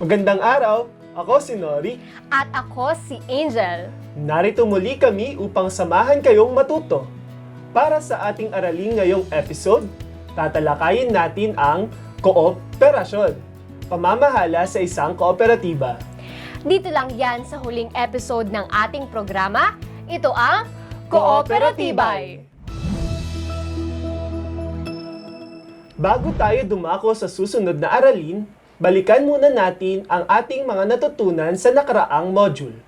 Magandang araw! Ako si Nori. At ako si Angel. Narito muli kami upang samahan kayong matuto. Para sa ating araling ngayong episode, tatalakayin natin ang kooperasyon. Pamamahala sa isang kooperatiba. Dito lang yan sa huling episode ng ating programa. Ito ang Kooperatibay. Bago tayo dumako sa susunod na aralin, balikan muna natin ang ating mga natutunan sa nakaraang module.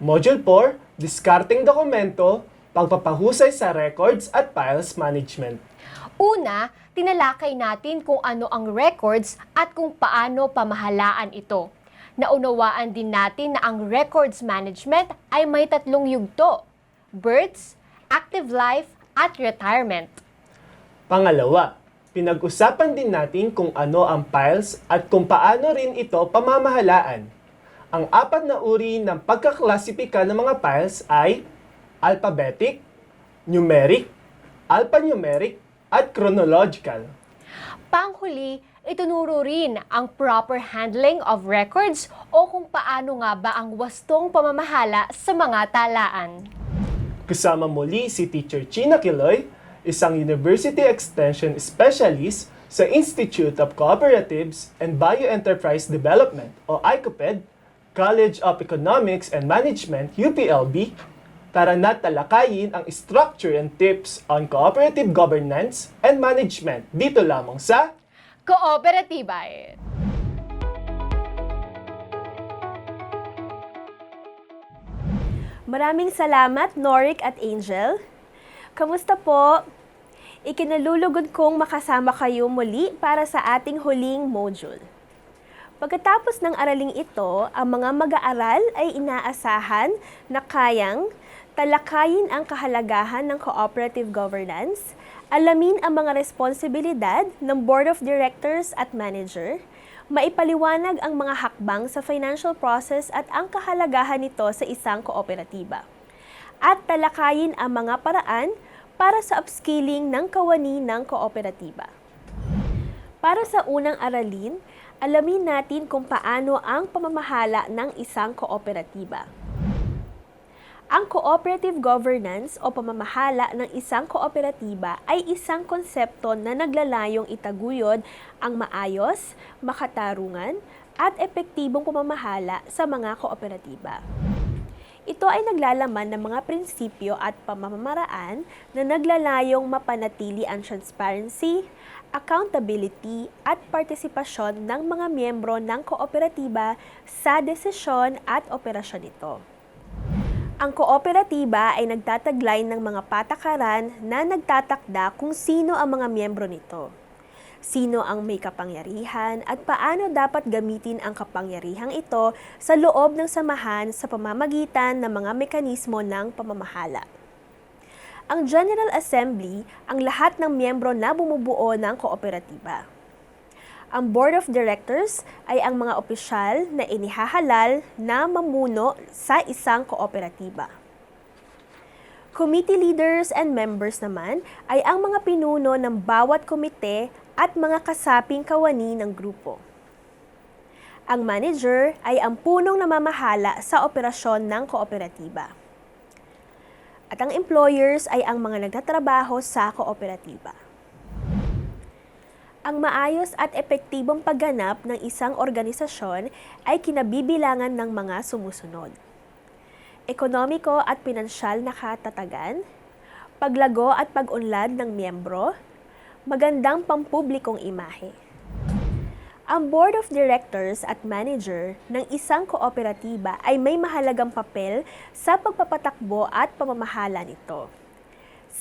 Module 4, Discarding Dokumento, Pagpapahusay sa Records at Files Management. Una, tinalakay natin kung ano ang records at kung paano pamahalaan ito. Naunawaan din natin na ang records management ay may tatlong yugto. Births, active life, at retirement. Pangalawa, pinag-usapan din natin kung ano ang files at kung paano rin ito pamamahalaan. Ang apat na uri ng pagkaklasipika ng mga files ay alphabetic, numeric, alphanumeric, at chronological. Panghuli, itunuro rin ang proper handling of records o kung paano nga ba ang wastong pamamahala sa mga talaan. Kasama muli si Teacher China Kiloy, isang University Extension Specialist sa Institute of Cooperatives and Bioenterprise Development o ICOPED, College of Economics and Management, UPLB, para natalakayin ang structure and tips on cooperative governance and management dito lamang sa Kooperatibay. Maraming salamat, Norik at Angel. Kamusta po? Ikinalulugod kong makasama kayo muli para sa ating huling module. Pagkatapos ng araling ito, ang mga mag-aaral ay inaasahan na kayang talakayin ang kahalagahan ng cooperative governance, alamin ang mga responsibilidad ng Board of Directors at Manager, maipaliwanag ang mga hakbang sa financial process at ang kahalagahan nito sa isang kooperatiba. At talakayin ang mga paraan para sa upskilling ng kawani ng kooperatiba. Para sa unang aralin, alamin natin kung paano ang pamamahala ng isang kooperatiba. Ang cooperative governance o pamamahala ng isang kooperatiba ay isang konsepto na naglalayong itaguyod ang maayos, makatarungan, at epektibong pamamahala sa mga kooperatiba. Ito ay naglalaman ng mga prinsipyo at pamamaraan na naglalayong mapanatili ang transparency, accountability at partisipasyon ng mga miyembro ng kooperatiba sa desisyon at operasyon nito. Ang kooperatiba ay nagtataglay ng mga patakaran na nagtatakda kung sino ang mga miyembro nito. Sino ang may kapangyarihan at paano dapat gamitin ang kapangyarihang ito sa loob ng samahan sa pamamagitan ng mga mekanismo ng pamamahala. Ang General Assembly ang lahat ng miyembro na bumubuo ng kooperatiba. Ang Board of Directors ay ang mga opisyal na inihahalal na mamuno sa isang kooperatiba. Committee leaders and members naman ay ang mga pinuno ng bawat komite at mga kasaping kawani ng grupo. Ang manager ay ang punong namamahala sa operasyon ng kooperatiba. At ang employers ay ang mga nagtatrabaho sa kooperatiba. Ang maayos at epektibong pagganap ng isang organisasyon ay kinabibilangan ng mga sumusunod. Ekonomiko at pinansyal na katatagan, paglago at pag-unlad ng miyembro, magandang pampublikong imahe. Ang Board of Directors at Manager ng isang kooperatiba ay may mahalagang papel sa pagpapatakbo at pamamahala nito.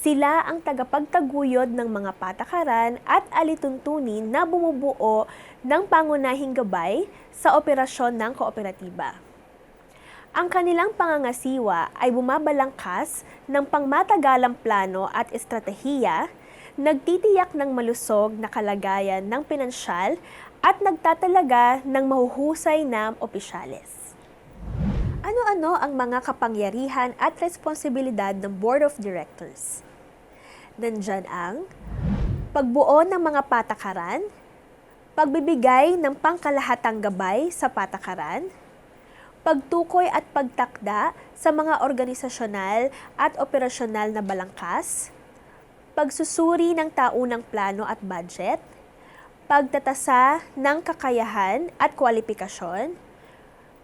Sila ang tagapagtaguyod ng mga patakaran at alituntunin na bumubuo ng pangunahing gabay sa operasyon ng kooperatiba. Ang kanilang pangangasiwa ay bumabalangkas ng pangmatagalang plano at estratehiya, nagtitiyak ng malusog na kalagayan ng pinansyal at nagtatalaga ng mahuhusay na opisyales. Ano-ano ang mga kapangyarihan at responsibilidad ng Board of Directors? Nandyan ang pagbuo ng mga patakaran, pagbibigay ng pangkalahatang gabay sa patakaran, pagtukoy at pagtakda sa mga organisasyonal at operasyonal na balangkas, pagsusuri ng taunang plano at budget, pagtatasa ng kakayahan at kwalifikasyon,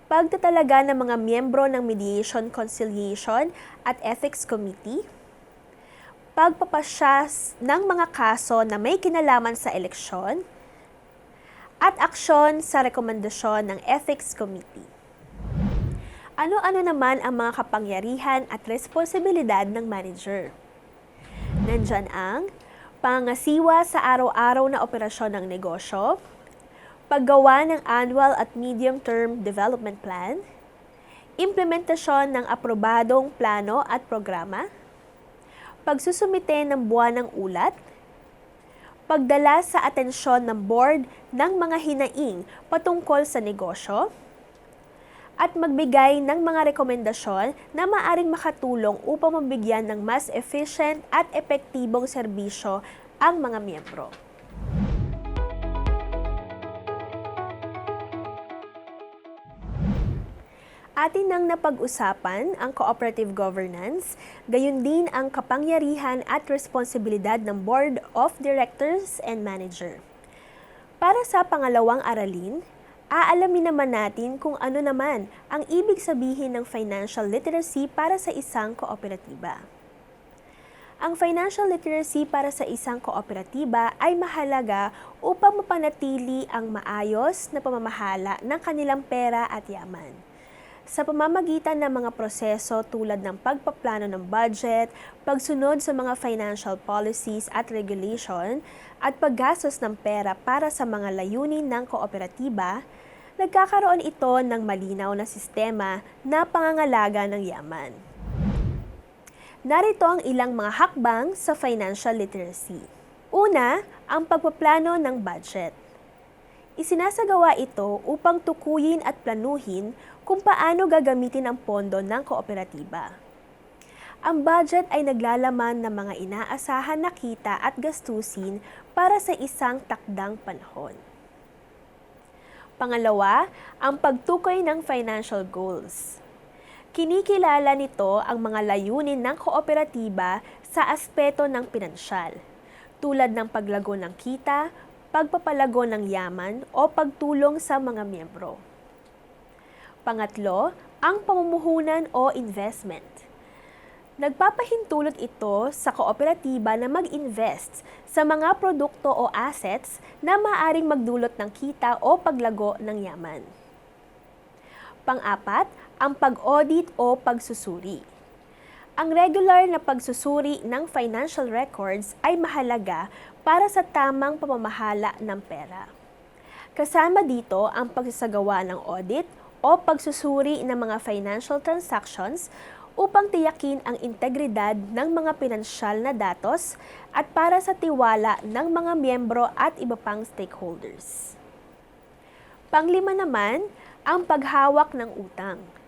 pagtatalaga ng mga miyembro ng Mediation, Conciliation at Ethics Committee, pagpapasya ng mga kaso na may kinalaman sa eleksyon, at aksyon sa rekomendasyon ng Ethics Committee. Ano-ano naman ang mga kapangyarihan at responsibilidad ng manager? Nandyan ang pangasiwa sa araw-araw na operasyon ng negosyo, paggawa ng annual at medium-term development plan, implementasyon ng aprobadong plano at programa, pagsusumite ng buwan ng ulat, pagdala sa atensyon ng board ng mga hinaing patungkol sa negosyo, at magbigay ng mga rekomendasyon na maaring makatulong upang mabigyan ng mas efficient at epektibong serbisyo ang mga miyembro. Atin nang napag-usapan ang cooperative governance, gayon din ang kapangyarihan at responsibilidad ng Board of Directors and Manager. Para sa pangalawang aralin, aalamin naman natin kung ano naman ang ibig sabihin ng financial literacy para sa isang kooperatiba. Ang financial literacy para sa isang kooperatiba ay mahalaga upang mapanatili ang maayos na pamamahala ng kanilang pera at yaman. Sa pamamagitan ng mga proseso tulad ng pagpaplano ng budget, pagsunod sa mga financial policies at regulation, at paggastos ng pera para sa mga layunin ng kooperatiba, nagkakaroon ito ng malinaw na sistema na pangangalaga ng yaman. Narito ang ilang mga hakbang sa financial literacy. Una, ang pagpaplano ng budget. Isinasagawa ito upang tukuyin at planuhin kung paano gagamitin ang pondo ng kooperatiba. Ang budget ay naglalaman ng mga inaasahan na kita at gastusin para sa isang takdang panahon. Pangalawa, ang pagtukoy ng financial goals. Kinikilala nito ang mga layunin ng kooperatiba sa aspeto ng pinansyal, tulad ng paglago ng kita, pagpapalago ng yaman o pagtulong sa mga miyembro. Pangatlo, ang pamumuhunan o investment. Nagpapahintulot ito sa kooperatiba na mag-invest sa mga produkto o assets na maaring magdulot ng kita o paglago ng yaman. Pang-apat, ang pag-audit o pagsusuri. Ang regular na pagsusuri ng financial records ay mahalaga para sa tamang pamamahala ng pera. Kasama dito ang pagsasagawa ng audit o pagsusuri ng mga financial transactions upang tiyakin ang integridad ng mga pinansyal na datos at para sa tiwala ng mga miyembro at iba pang stakeholders. Panglima naman, ang paghawak ng utang.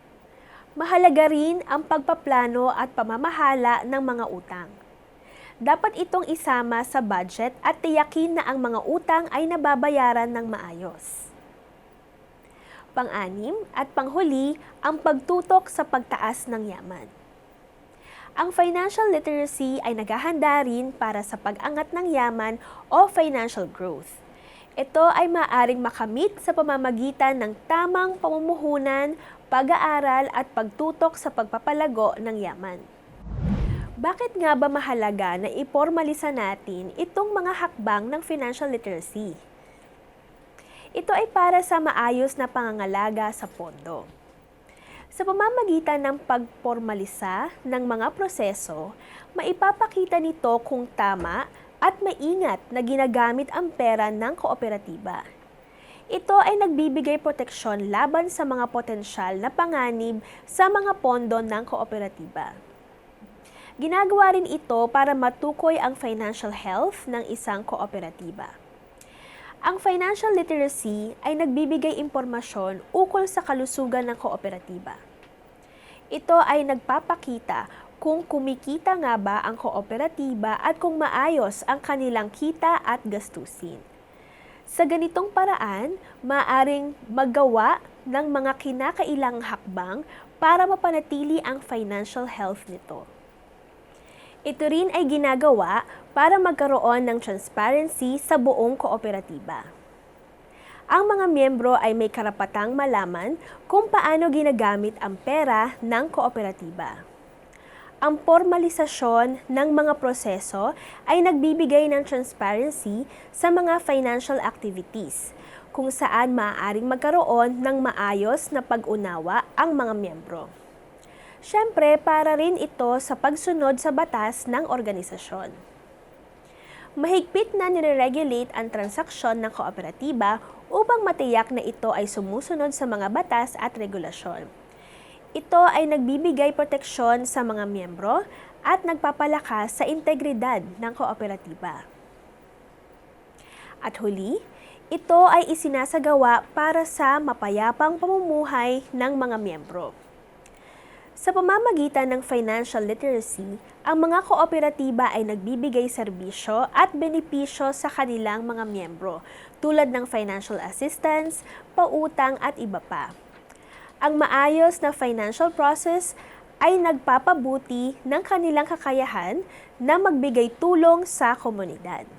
Mahalaga rin ang pagpaplano at pamamahala ng mga utang. Dapat itong isama sa budget at tiyakin na ang mga utang ay nababayaran ng maayos. Pang-anim at panghuli, ang pagtutok sa pagtaas ng yaman. Ang financial literacy ay naghahanda rin para sa pag-angat ng yaman o financial growth. Ito ay maaring makamit sa pamamagitan ng tamang pamumuhunan, pag-aaral at pagtutok sa pagpapalago ng yaman. Bakit nga ba mahalaga na ipormalisa natin itong mga hakbang ng financial literacy? Ito ay para sa maayos na pangangalaga sa pondo. Sa pamamagitan ng pagpormalisa ng mga proseso, maipapakita nito kung tama at maingat na ginagamit ang pera ng kooperatiba. Ito ay nagbibigay proteksyon laban sa mga potensyal na panganib sa mga pondo ng kooperatiba. Ginagawa rin ito para matukoy ang financial health ng isang kooperatiba. Ang financial literacy ay nagbibigay impormasyon ukol sa kalusugan ng kooperatiba. Ito ay nagpapakita kung kumikita nga ba ang kooperatiba at kung maayos ang kanilang kita at gastusin. Sa ganitong paraan, maaring magawa ng mga kinakailangang hakbang para mapanatili ang financial health nito. Ito rin ay ginagawa para magkaroon ng transparency sa buong kooperatiba. Ang mga miyembro ay may karapatang malaman kung paano ginagamit ang pera ng kooperatiba. Ang formalisasyon ng mga proseso ay nagbibigay ng transparency sa mga financial activities, kung saan maaaring magkaroon ng maayos na pag-unawa ang mga miyembro. Siyempre, para rin ito sa pagsunod sa batas ng organisasyon. Mahigpit na nire-regulate ang transaksyon ng kooperatiba upang matiyak na ito ay sumusunod sa mga batas at regulasyon. Ito ay nagbibigay proteksyon sa mga miyembro at nagpapalakas sa integridad ng kooperatiba. At huli, ito ay isinasagawa para sa mapayapang pamumuhay ng mga miyembro. Sa pamamagitan ng financial literacy, ang mga kooperatiba ay nagbibigay serbisyo at benepisyo sa kanilang mga miyembro tulad ng financial assistance, pautang at iba pa. Ang maayos na financial process ay nagpapabuti ng kanilang kakayahan na magbigay tulong sa komunidad.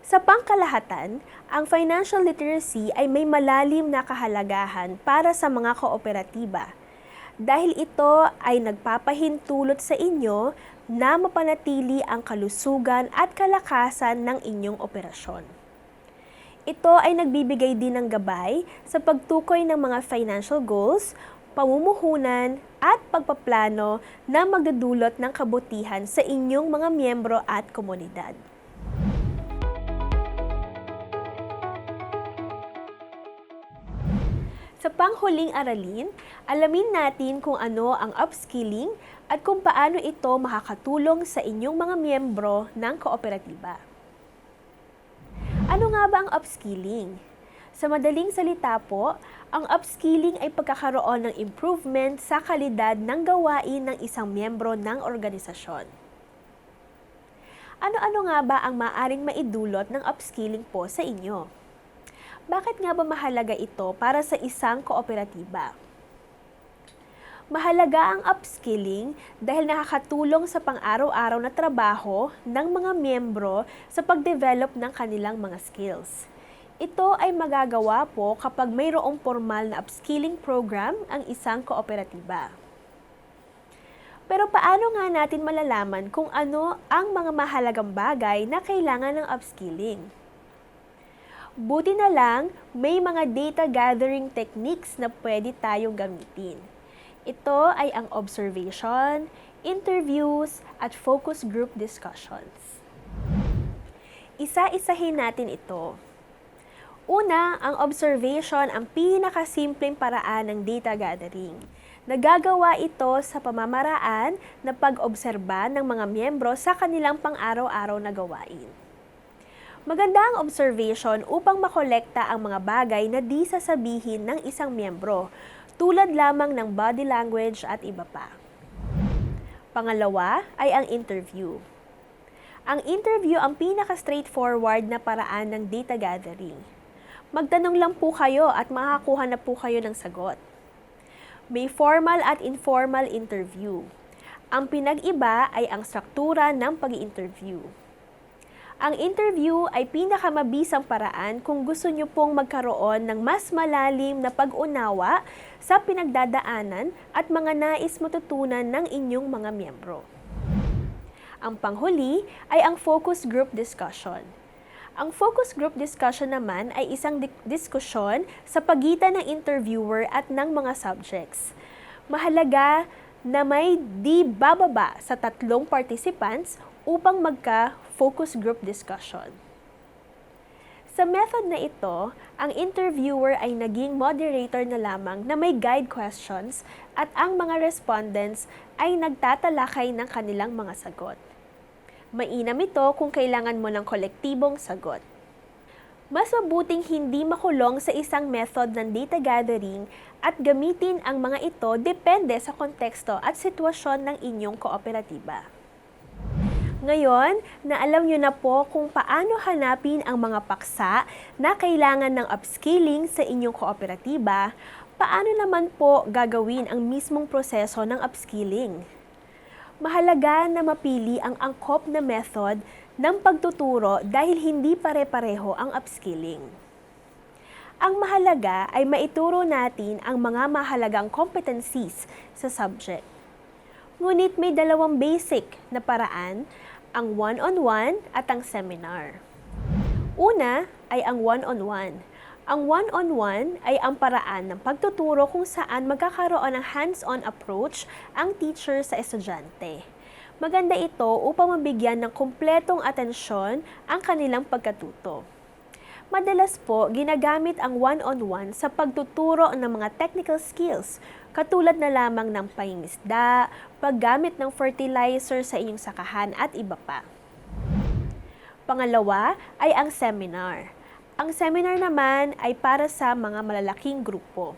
Sa pangkalahatan, ang financial literacy ay may malalim na kahalagahan para sa mga kooperatiba dahil ito ay nagpapahintulot sa inyo na mapanatili ang kalusugan at kalakasan ng inyong operasyon. Ito ay nagbibigay din ng gabay sa pagtukoy ng mga financial goals, pamumuhunan at pagpaplano na magdudulot ng kabutihan sa inyong mga miyembro at komunidad. Sa panghuling aralin, alamin natin kung ano ang upskilling at kung paano ito makakatulong sa inyong mga miyembro ng kooperatiba. Ano nga ba ang upskilling? Sa madaling salita po, ang upskilling ay pagkakaroon ng improvement sa kalidad ng gawain ng isang miyembro ng organisasyon. Ano-ano nga ba ang maaring maidulot ng upskilling po sa inyo? Bakit nga ba mahalaga ito para sa isang kooperatiba? Mahalaga ang upskilling dahil nakakatulong sa pang-araw-araw na trabaho ng mga miyembro sa pag-develop ng kanilang mga skills. Ito ay magagawa po kapag mayroong formal na upskilling program ang isang kooperatiba. Pero paano nga natin malalaman kung ano ang mga mahalagang bagay na kailangan ng upskilling? Buti na lang, may mga data gathering techniques na pwede tayong gamitin. Ito ay ang observation, interviews, at focus group discussions. Isa-isahin natin ito. Una, ang observation ang pinakasimpleng paraan ng data gathering. Nagagawa ito sa pamamaraan na pag-obserba ng mga miyembro sa kanilang pang-araw-araw na gawain. Maganda ang observation upang makolekta ang mga bagay na di sasabihin ng isang miyembro, tulad lamang ng body language at iba pa. Pangalawa ay ang interview. Ang interview ang pinaka-straightforward na paraan ng data gathering. Magtanong lang po kayo at makakuha na po kayo ng sagot. May formal at informal interview. Ang pinag-iba ay ang struktura ng pag interview ang interview ay pinakamabisang paraan kung gusto nyo pong magkaroon ng mas malalim na pag-unawa sa pinagdadaanan at mga nais matutunan ng inyong mga miyembro. Ang panghuli ay ang focus group discussion. Ang focus group discussion naman ay isang di- diskusyon sa pagitan ng interviewer at ng mga subjects. Mahalaga na may di bababa sa tatlong participants upang magka-focus group discussion. Sa method na ito, ang interviewer ay naging moderator na lamang na may guide questions at ang mga respondents ay nagtatalakay ng kanilang mga sagot. Mainam ito kung kailangan mo ng kolektibong sagot. Mas mabuting hindi makulong sa isang method ng data gathering at gamitin ang mga ito depende sa konteksto at sitwasyon ng inyong kooperatiba. Ngayon, na alam nyo na po kung paano hanapin ang mga paksa na kailangan ng upskilling sa inyong kooperatiba, paano naman po gagawin ang mismong proseso ng upskilling? Mahalaga na mapili ang angkop na method ng pagtuturo dahil hindi pare-pareho ang upskilling. Ang mahalaga ay maituro natin ang mga mahalagang competencies sa subject. Ngunit may dalawang basic na paraan, ang one-on-one at ang seminar. Una ay ang one-on-one. Ang one-on-one ay ang paraan ng pagtuturo kung saan magkakaroon ng hands-on approach ang teacher sa estudyante. Maganda ito upang mabigyan ng kumpletong atensyon ang kanilang pagkatuto. Madalas po, ginagamit ang one-on-one sa pagtuturo ng mga technical skills, katulad na lamang ng pangingisda, paggamit ng fertilizer sa inyong sakahan at iba pa. Pangalawa ay ang seminar. Ang seminar naman ay para sa mga malalaking grupo.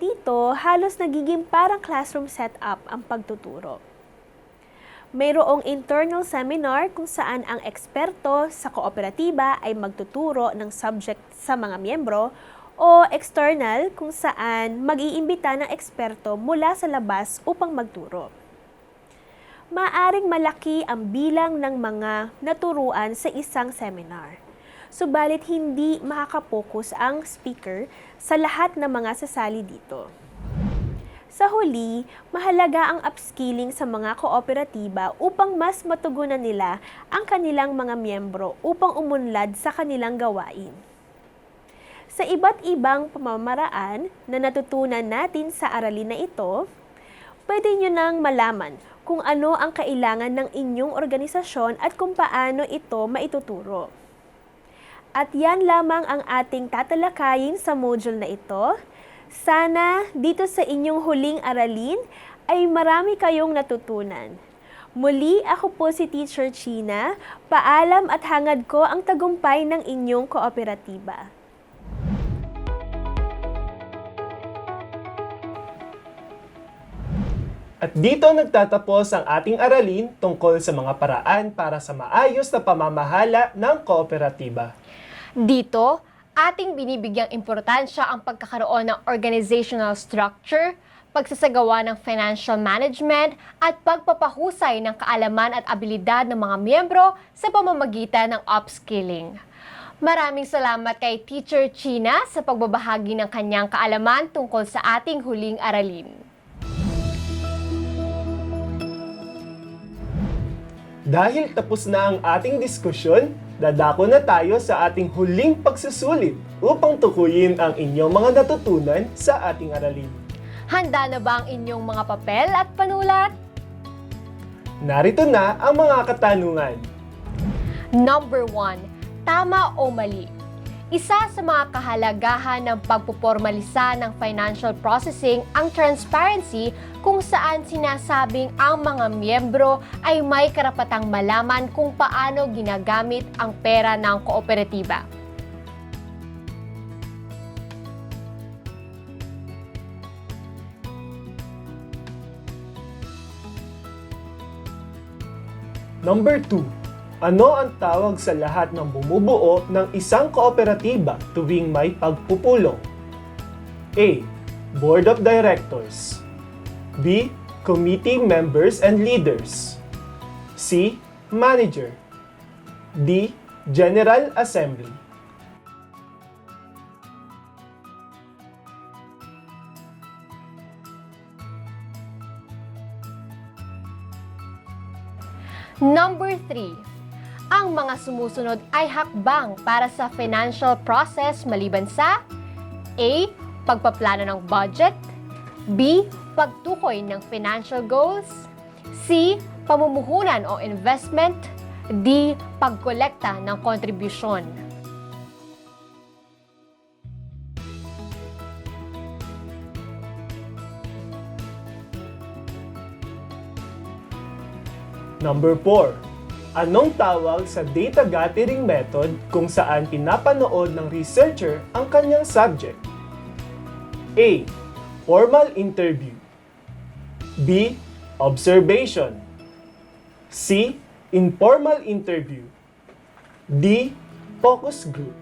Dito, halos nagiging parang classroom setup ang pagtuturo. Mayroong internal seminar kung saan ang eksperto sa kooperatiba ay magtuturo ng subject sa mga miyembro o external kung saan mag-iimbita ng eksperto mula sa labas upang magturo. Maaring malaki ang bilang ng mga naturuan sa isang seminar. Subalit hindi makakapokus ang speaker sa lahat ng mga sasali dito. Sa huli, mahalaga ang upskilling sa mga kooperatiba upang mas matugunan nila ang kanilang mga miyembro upang umunlad sa kanilang gawain. Sa iba't ibang pamamaraan na natutunan natin sa aralin na ito, pwede nyo nang malaman kung ano ang kailangan ng inyong organisasyon at kung paano ito maituturo. At yan lamang ang ating tatalakayin sa module na ito. Sana dito sa inyong huling aralin ay marami kayong natutunan. Muli ako po si Teacher China. Paalam at hangad ko ang tagumpay ng inyong kooperatiba. At dito nagtatapos ang ating aralin tungkol sa mga paraan para sa maayos na pamamahala ng kooperatiba. Dito, ating binibigyang importansya ang pagkakaroon ng organizational structure, pagsasagawa ng financial management, at pagpapahusay ng kaalaman at abilidad ng mga miyembro sa pamamagitan ng upskilling. Maraming salamat kay Teacher China sa pagbabahagi ng kanyang kaalaman tungkol sa ating huling aralin. Dahil tapos na ang ating diskusyon, dadako na tayo sa ating huling pagsusulit upang tukuyin ang inyong mga natutunan sa ating aralin. Handa na ba ang inyong mga papel at panulat? Narito na ang mga katanungan. Number 1. Tama o mali? Isa sa mga kahalagahan ng pagpupormalisa ng financial processing ang transparency kung saan sinasabing ang mga miyembro ay may karapatang malaman kung paano ginagamit ang pera ng kooperatiba. Number 2. Ano ang tawag sa lahat ng bumubuo ng isang kooperatiba tuwing may pagpupulong? A. Board of Directors B. Committee members and leaders C. Manager D. General Assembly Number 3. Ang mga sumusunod ay hakbang para sa financial process maliban sa A. Pagpaplano ng budget B. Pagtukoy ng financial goals C. Pamumuhunan o investment D. Pagkolekta ng kontribusyon Number 4. Anong tawag sa data gathering method kung saan pinapanood ng researcher ang kanyang subject? A. Formal interview B. Observation C. Informal interview. D. Focus group.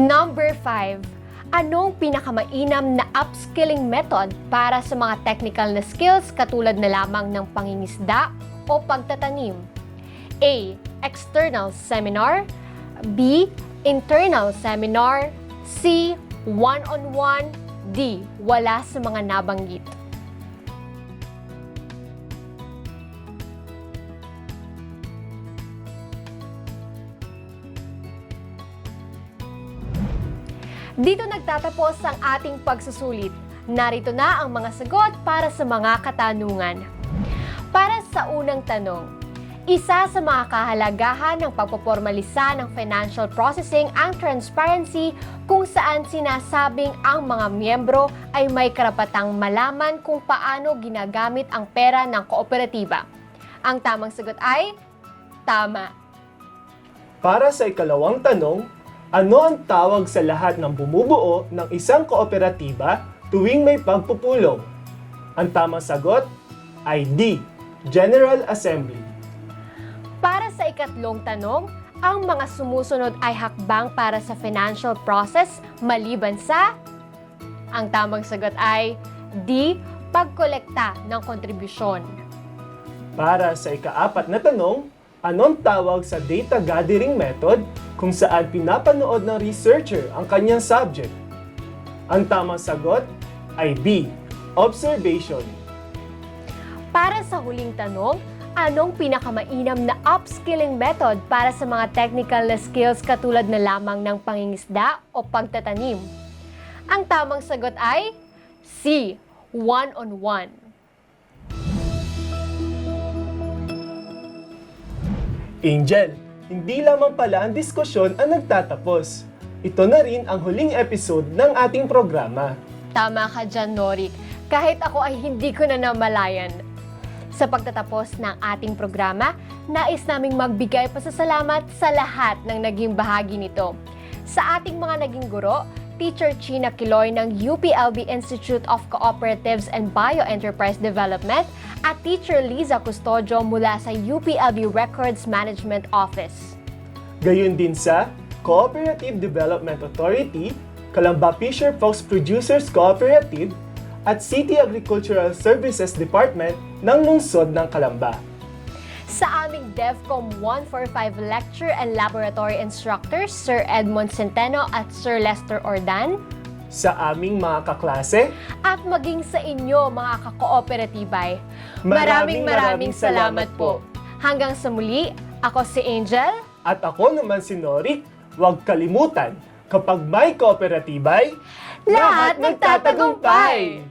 Number 5. Anong pinakamainam na upskilling method para sa mga technical na skills katulad na lamang ng pangingisda o pagtatanim? A. External seminar B. Internal seminar C. One-on-one D. Wala sa mga nabanggit. Dito nagtatapos ang ating pagsusulit. Narito na ang mga sagot para sa mga katanungan. Para sa unang tanong, isa sa mga kahalagahan ng pagpopormalisa ng financial processing ang transparency kung saan sinasabing ang mga miyembro ay may karapatang malaman kung paano ginagamit ang pera ng kooperatiba. Ang tamang sagot ay tama. Para sa ikalawang tanong, ano ang tawag sa lahat ng bumubuo ng isang kooperatiba tuwing may pagpupulong? Ang tamang sagot ay D. General Assembly. Para sa ikatlong tanong, ang mga sumusunod ay hakbang para sa financial process maliban sa... Ang tamang sagot ay D. Pagkolekta ng kontribusyon. Para sa ikaapat na tanong, anong tawag sa data gathering method kung saan pinapanood ng researcher ang kanyang subject? Ang tamang sagot ay B. Observation. Para sa huling tanong, anong pinakamainam na upskilling method para sa mga technical skills katulad na lamang ng pangingisda o pagtatanim? Ang tamang sagot ay C. One-on-one. Angel, hindi lamang pala ang diskusyon ang nagtatapos. Ito na rin ang huling episode ng ating programa. Tama ka dyan, Norik. Kahit ako ay hindi ko na namalayan. Sa pagtatapos ng ating programa, nais naming magbigay pasasalamat sa lahat ng naging bahagi nito. Sa ating mga naging guro, Teacher China Kiloy ng UPLB Institute of Cooperatives and Bioenterprise Development at Teacher Liza Custodio mula sa UPLB Records Management Office. Gayon din sa Cooperative Development Authority, Calamba Fisher Fox Producers Cooperative, at City Agricultural Services Department ng lungsod ng Calamba. Sa aming DevCom 145 Lecture and Laboratory Instructors, Sir Edmond Centeno at Sir Lester Ordan, Sa aming mga kaklase, at maging sa inyo mga kakooperatibay. Maraming maraming salamat po. Hanggang sa muli, ako si Angel. at ako naman si Norik, huwag kalimutan, kapag may kooperatibay, Lahat nagtatagumpay!